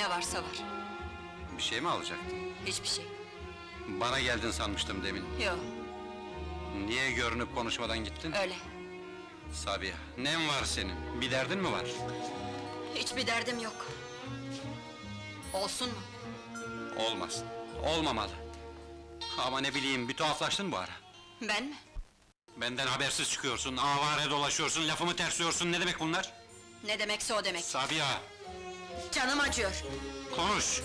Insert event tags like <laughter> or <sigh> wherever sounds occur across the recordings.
Ne varsa var. Bir şey mi alacaktın? Hiçbir şey. Bana geldin sanmıştım demin. Yok, Niye görünüp konuşmadan gittin? öyle. Sabiha, nem var senin? Bir derdin mi var? Hiçbir derdim yok. Olsun mu? Olmaz. Olmamalı. Ama ne bileyim, bir tuhaflaştın bu ara. Ben mi? Benden habersiz çıkıyorsun, avare dolaşıyorsun, lafımı tersliyorsun, ne demek bunlar? Ne demekse o demek. Sabiha, Canım acıyor. konuş!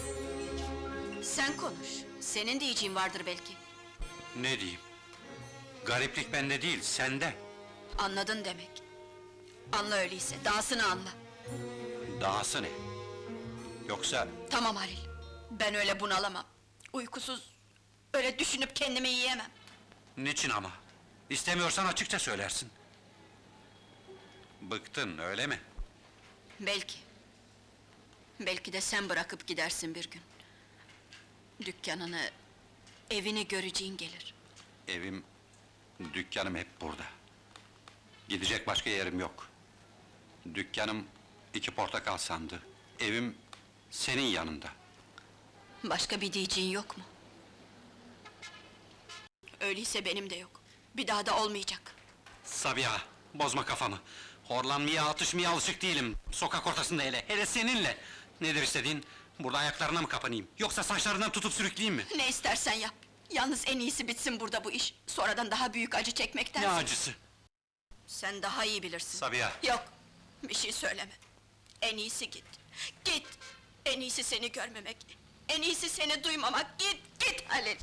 Sen konuş. Senin diyeceğin vardır belki. Ne diyeyim? Gariplik bende değil, sende. Anladın demek. Anla öyleyse, dahasını anla. Dahası ne? Yoksa Tamam Halil, ben öyle bunalamam. Uykusuz, öyle düşünüp kendimi yiyemem. niçin ama? İstemiyorsan açıkça söylersin. Bıktın, öyle mi? Belki. Belki de sen bırakıp gidersin bir gün. Dükkanını, evini göreceğin gelir. Evim, dükkanım hep burada. Gidecek başka yerim yok. Dükkanım iki portakal sandı. Evim senin yanında. Başka bir diyeceğin yok mu? Öyleyse benim de yok. Bir daha da olmayacak. Sabiha, bozma kafamı. Horlanmaya, atışmaya alışık değilim. Sokak ortasında hele, hele seninle. Nedir istediğin? Burada ayaklarına mı kapanayım? Yoksa saçlarından tutup sürükleyeyim mi? Ne istersen yap. Yalnız en iyisi bitsin burada bu iş. Sonradan daha büyük acı çekmekten. Ne acısı? Sen daha iyi bilirsin. Sabiha, Yok, bir şey söyleme. En iyisi git. Git! En iyisi seni görmemek. En iyisi seni duymamak. Git, git Halil!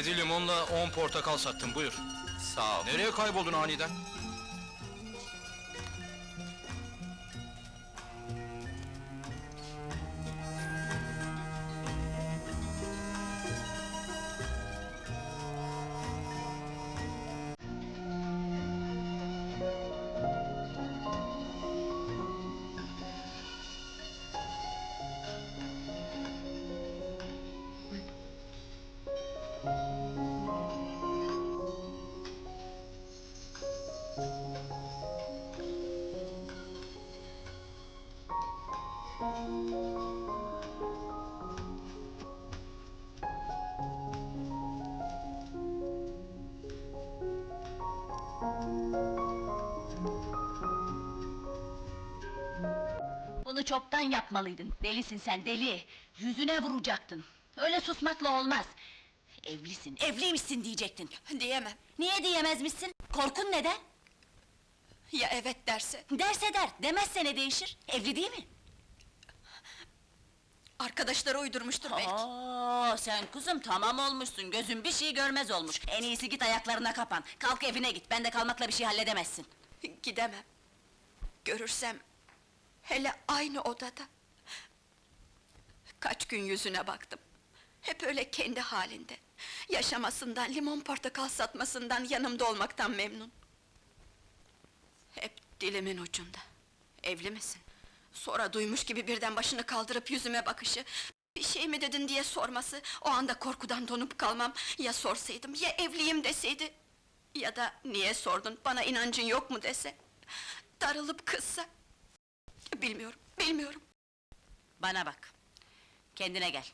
Yedi limonla on portakal sattım, buyur. sağ ol. Nereye kayboldun aniden? Bunu çoktan yapmalıydın. Delisin sen deli. Yüzüne vuracaktın. Öyle susmakla olmaz. Evlisin, evliymişsin diyecektin. Diyemem. Niye diyemezmişsin? Korkun neden? Ya evet derse? Derse der, demezse ne değişir? Evli değil mi? Arkadaşları uydurmuştur belki. Oo, sen kızım tamam olmuşsun. Gözün bir şey görmez olmuş. En iyisi git ayaklarına kapan. Kalk evine git. Ben de kalmakla bir şey halledemezsin. <laughs> Gidemem. Görürsem... Hele aynı odada... Kaç gün yüzüne baktım. Hep öyle kendi halinde. Yaşamasından, limon portakal satmasından, yanımda olmaktan memnun. Hep dilimin ucunda. Evli misin? Sonra duymuş gibi birden başını kaldırıp yüzüme bakışı... Bir şey mi dedin diye sorması, o anda korkudan donup kalmam. Ya sorsaydım, ya evliyim deseydi... Ya da niye sordun, bana inancın yok mu dese... Darılıp kızsa... Bilmiyorum, bilmiyorum. Bana bak. Kendine gel.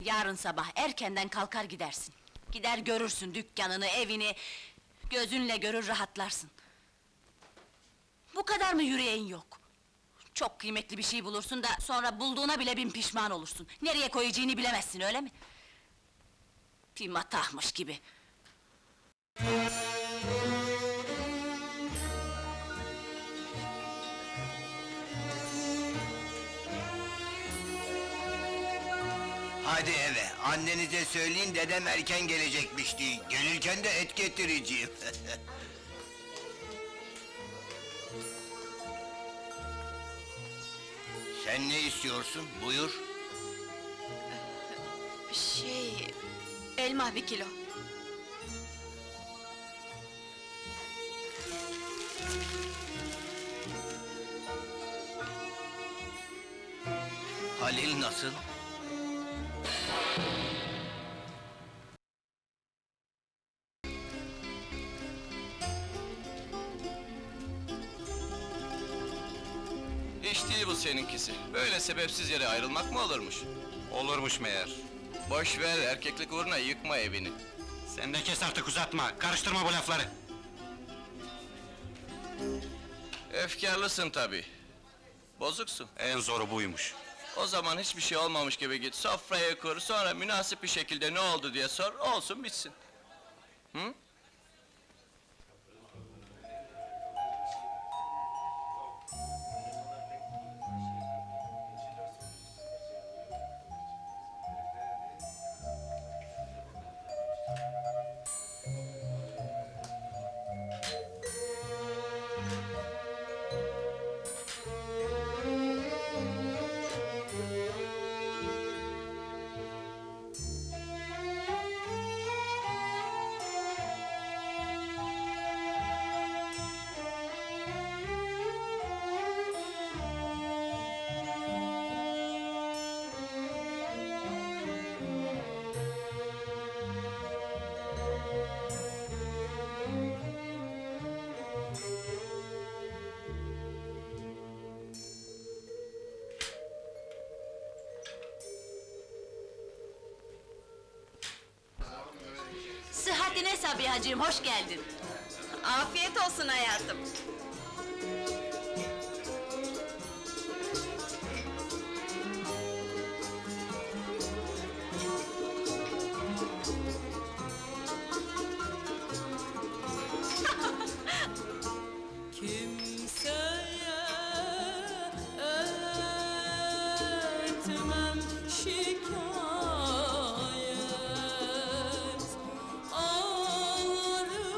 Yarın sabah erkenden kalkar gidersin. Gider görürsün dükkanını, evini... Gözünle görür rahatlarsın. Bu kadar mı yüreğin yok? Çok kıymetli bir şey bulursun da sonra bulduğuna bile bin pişman olursun. Nereye koyacağını bilemezsin öyle mi? Bir matahmış gibi. Hadi eve, annenize söyleyin dedem erken gelecekmişti. Gelirken de et getireceğim. <laughs> Sen ne istiyorsun? Buyur. Şey... Elma bir kilo. Halil nasıl? İş değil bu seninkisi. Böyle sebepsiz yere ayrılmak mı olurmuş? Olurmuş meğer. Boş ver, erkeklik uğruna yıkma evini. Sen de kes artık uzatma, karıştırma bu lafları. Efkarlısın tabii. Bozuksun. En zoru buymuş. O zaman hiçbir şey olmamış gibi git, sofraya kur, sonra münasip bir şekilde ne oldu diye sor, olsun bitsin. Hı? Sabihacığım, hoş geldin. Afiyet olsun hayatım.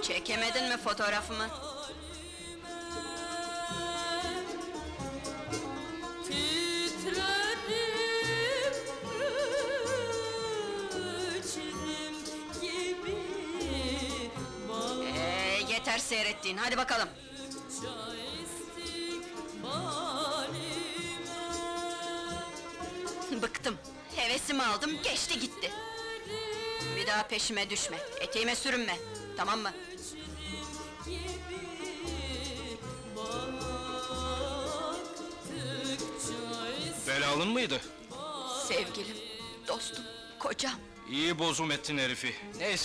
Çekemedin mi fotoğrafımı? Ee, yeter seyrettiğin, hadi bakalım. Bıktım. Hevesimi aldım, geçti gitti. Daha peşime düşme, eteğime sürünme. Tamam mı? Belalın mıydı? Sevgilim, dostum, kocam. İyi bozum ettin herifi. Neyse